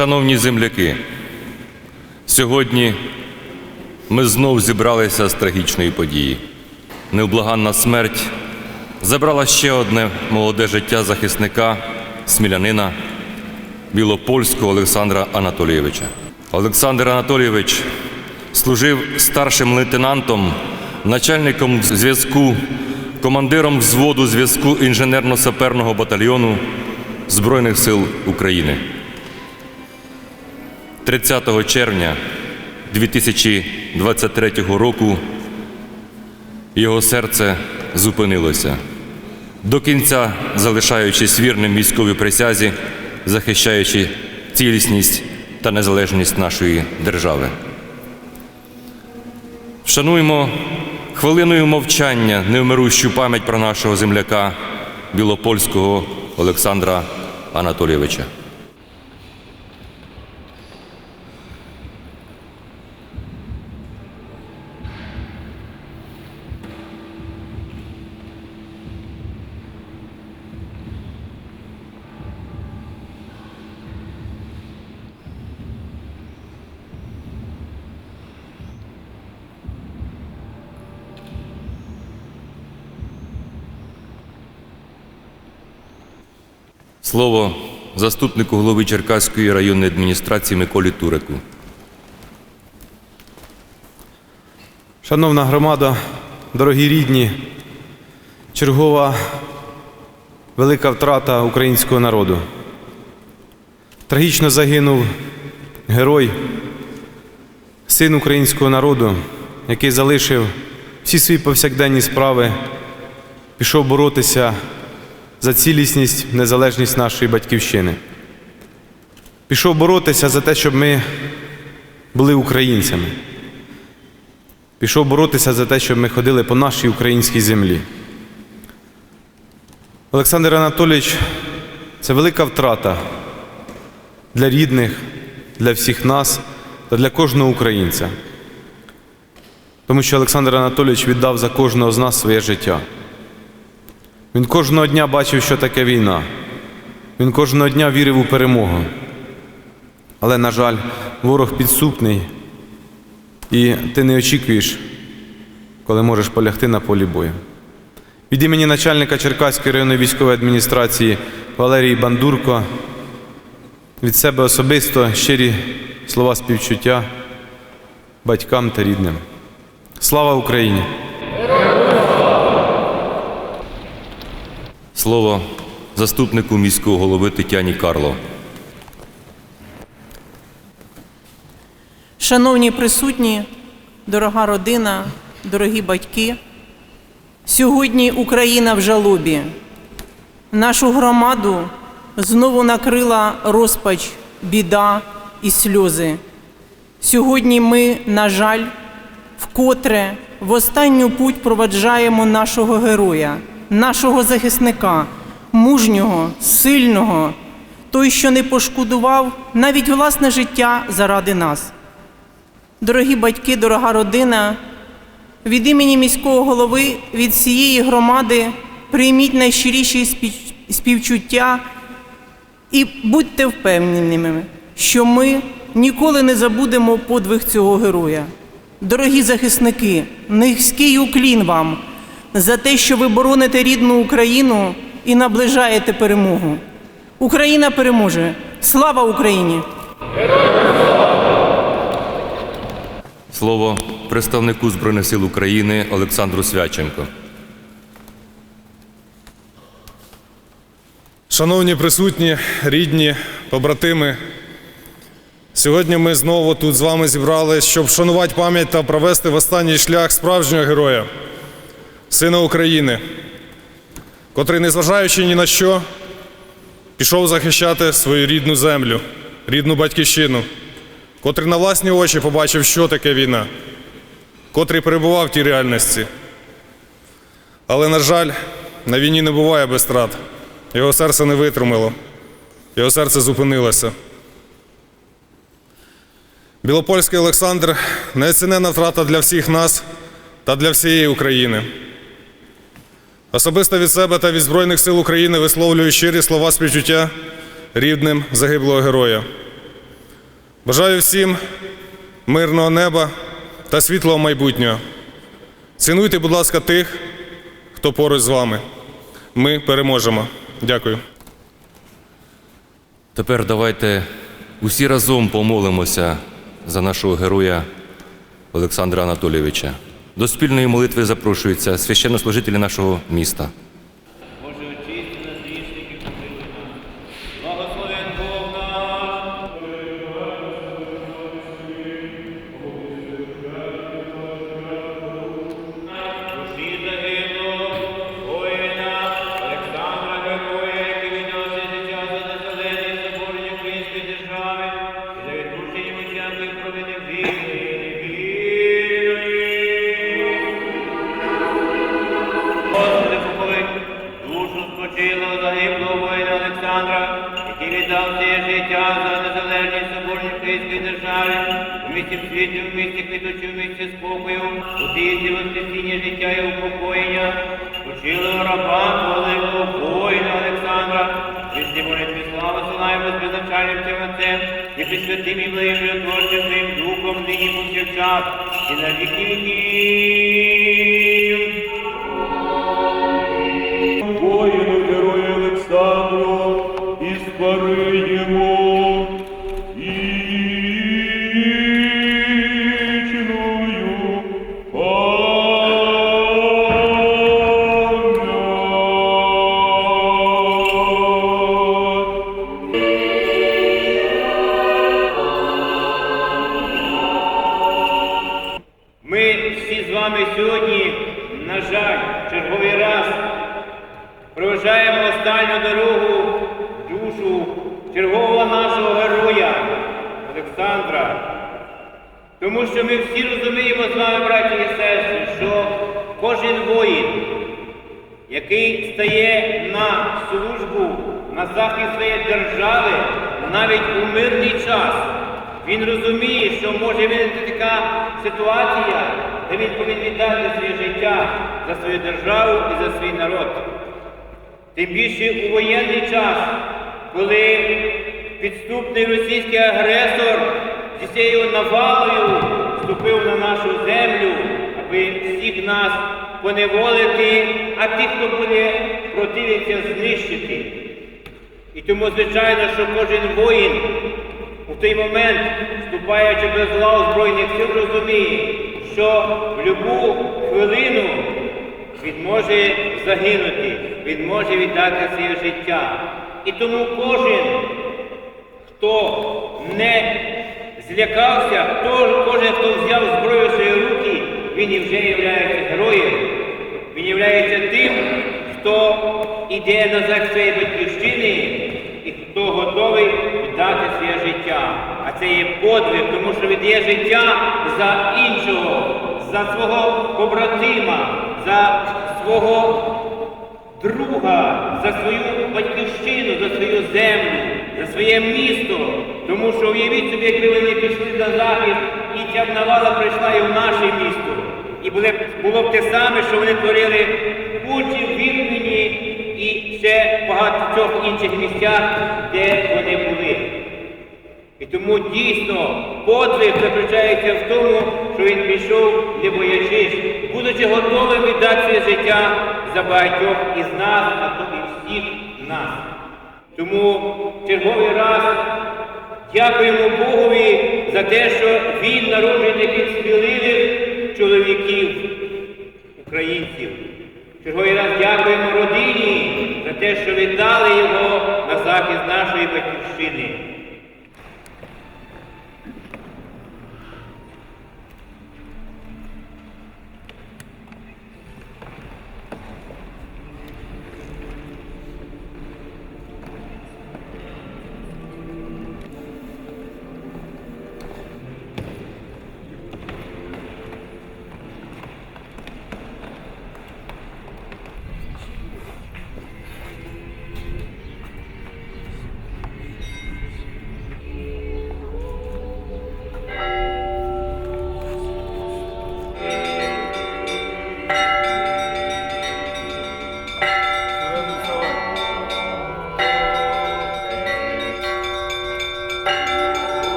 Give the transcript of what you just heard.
Шановні земляки, сьогодні ми знов зібралися з трагічної події. Невблаганна смерть забрала ще одне молоде життя захисника, смілянина Білопольського Олександра Анатолійовича. Олександр Анатолійович служив старшим лейтенантом, начальником зв'язку, командиром взводу зв'язку інженерно-саперного батальйону Збройних сил України. 30 червня 2023 року його серце зупинилося, до кінця залишаючись вірним військовій присязі, захищаючи цілісність та незалежність нашої держави. Вшануємо хвилиною мовчання невмирущу пам'ять про нашого земляка Білопольського Олександра Анатолійовича. Слово заступнику голови Черкаської районної адміністрації Миколі Туреку. Шановна громада, дорогі рідні, чергова велика втрата українського народу. Трагічно загинув герой, син українського народу, який залишив всі свої повсякденні справи, пішов боротися за цілісність, незалежність нашої батьківщини. Пішов боротися за те, щоб ми були українцями пішов боротися за те, щоб ми ходили по нашій українській землі. Олександр Анатолійович це велика втрата для рідних, для всіх нас та для кожного українця. Тому що Олександр Анатолійович віддав за кожного з нас своє життя. Він кожного дня бачив, що таке війна. Він кожного дня вірив у перемогу. Але, на жаль, ворог підсупний, і ти не очікуєш, коли можеш полягти на полі бою. Від імені начальника Черкаської районної військової адміністрації Валерії Бандурко від себе особисто щирі слова співчуття батькам та рідним. Слава Україні! Слово заступнику міського голови Тетяні Карло. Шановні присутні, дорога родина, дорогі батьки, сьогодні Україна в жалобі. Нашу громаду знову накрила розпач, біда і сльози. Сьогодні ми, на жаль, вкотре в останню путь проваджаємо нашого героя, нашого захисника, мужнього, сильного, той, що не пошкодував навіть власне життя заради нас. Дорогі батьки, дорога родина, від імені міського голови, від всієї громади прийміть найщиріші співчуття і будьте впевненими, що ми ніколи не забудемо подвиг цього героя. Дорогі захисники, низький уклін вам за те, що ви бороните рідну Україну і наближаєте перемогу. Україна переможе! Слава Україні! Слово представнику Збройних сил України Олександру Свяченко. Шановні присутні, рідні, побратими, сьогодні ми знову тут з вами зібрали, щоб вшанувати пам'ять та провести в останній шлях справжнього героя, сина України, котрий, незважаючи ні на що, пішов захищати свою рідну землю, рідну батьківщину, котрий на власні очі побачив, що таке війна, котрий перебував в тій реальності. Але, на жаль, на війні не буває без страт. Його серце не витримало, його серце зупинилося. Білопольський Олександр неоцінена втрата для всіх нас та для всієї України. Особисто від себе та від Збройних сил України висловлюю щирі слова співчуття рідним загиблого героя. Бажаю всім мирного неба та світлого майбутнього. Цінуйте, будь ласка, тих, хто поруч з вами. Ми переможемо. Дякую. Тепер давайте усі разом помолимося за нашого героя Олександра Анатолійовича. До спільної молитви запрошуються священнослужителі нашого міста. Віддав своє життя за незалежність соборної української держави, у місті світі, в місті квіточі, в місті спокою, у тисі воскресіння життя і упокоєння, спочилого раба великого воїна Олександра, Христі молитві слава силаємо з безначальним отцем, і під святим і благим творчим духом, нині повсякчас, і на віки віків. Проважаємо останню дорогу душу чергового нашого героя Олександра. Тому що ми всі розуміємо з вами, браті і сестри, що кожен воїн, який стає на службу, на захист своєї держави, навіть у мирний час, він розуміє, що може виникнути така ситуація, де він повинен віддати своє життя за свою державу і за свій народ. Тим більше у воєнний час, коли підступний російський агресор зі цією навалою вступив на нашу землю, аби всіх нас поневолити, а тих, хто буде противитися, знищити. І тому, звичайно, що кожен воїн у той момент, вступаючи без лав Збройних сил, розуміє, що в будь-яку хвилину він може загинути, він може віддати своє життя. І тому кожен, хто не злякався, хто, кожен, хто взяв зброю в свої руки, він і вже є героєм. Він є тим, хто іде на захист своєї батьківщини і хто готовий віддати своє життя. А це є подвиг, тому що віддає життя за іншого, за свого побратима, за свого друга, за свою батьківщину, за свою землю, за своє місто. Тому що уявіть собі, якби вони пішли на захід, і ця навала прийшла і в наше місто. І було б, те саме, що вони творили в Бучі, в Вірмені і ще в багатьох інших місцях, де вони були. І тому дійсно подвиг заключається в тому, що він пішов, не боячись, будучи готовим віддати своє життя за багатьох із нас, а то і всіх нас. Тому черговий раз дякуємо Богові за те, що Він народжує таких сміливих чоловіків, українців. Черговий раз дякуємо родині за те, що віддали його на захист нашої батьківщини.